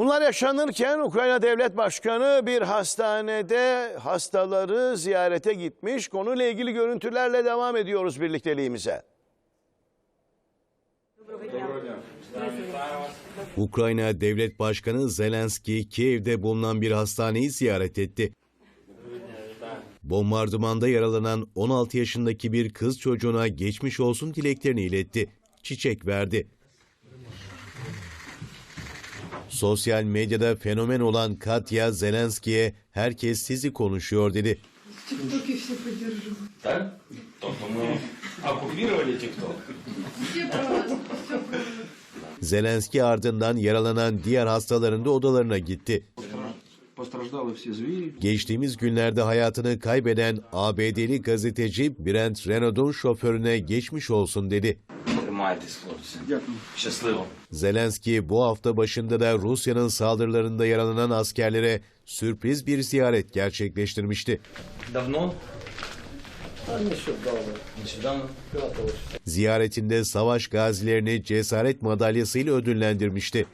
Bunlar yaşanırken Ukrayna Devlet Başkanı bir hastanede hastaları ziyarete gitmiş. Konuyla ilgili görüntülerle devam ediyoruz birlikteliğimize. Ukrayna Devlet Başkanı Zelenski Kiev'de bulunan bir hastaneyi ziyaret etti. Bombardımanda yaralanan 16 yaşındaki bir kız çocuğuna geçmiş olsun dileklerini iletti. Çiçek verdi. Sosyal medyada fenomen olan Katya Zelenski'ye herkes sizi konuşuyor dedi. ТикТоке все поддержу. Так? Тобто ми оккупировали ТикТок. Все про вас, все про вас. Zelenski ardından yaralanan diğer hastaların da odalarına gitti. Постраждали всі звірі. Geçtiğimiz günlerde hayatını kaybeden ABD'li gazeteci Brent Renaud'un şoförüne geçmiş olsun dedi. Тримайтесь, хлопці. Дякую. Щасливо. Zelenski bu hafta başında da Rusya'nın saldırılarında yaralanan askerlere sürpriz bir ziyaret gerçekleştirmişti. Давно? Нещодавно. Ziyaretinde savaş gazilerini cesaret madalyasıyla ödüllendirmişti.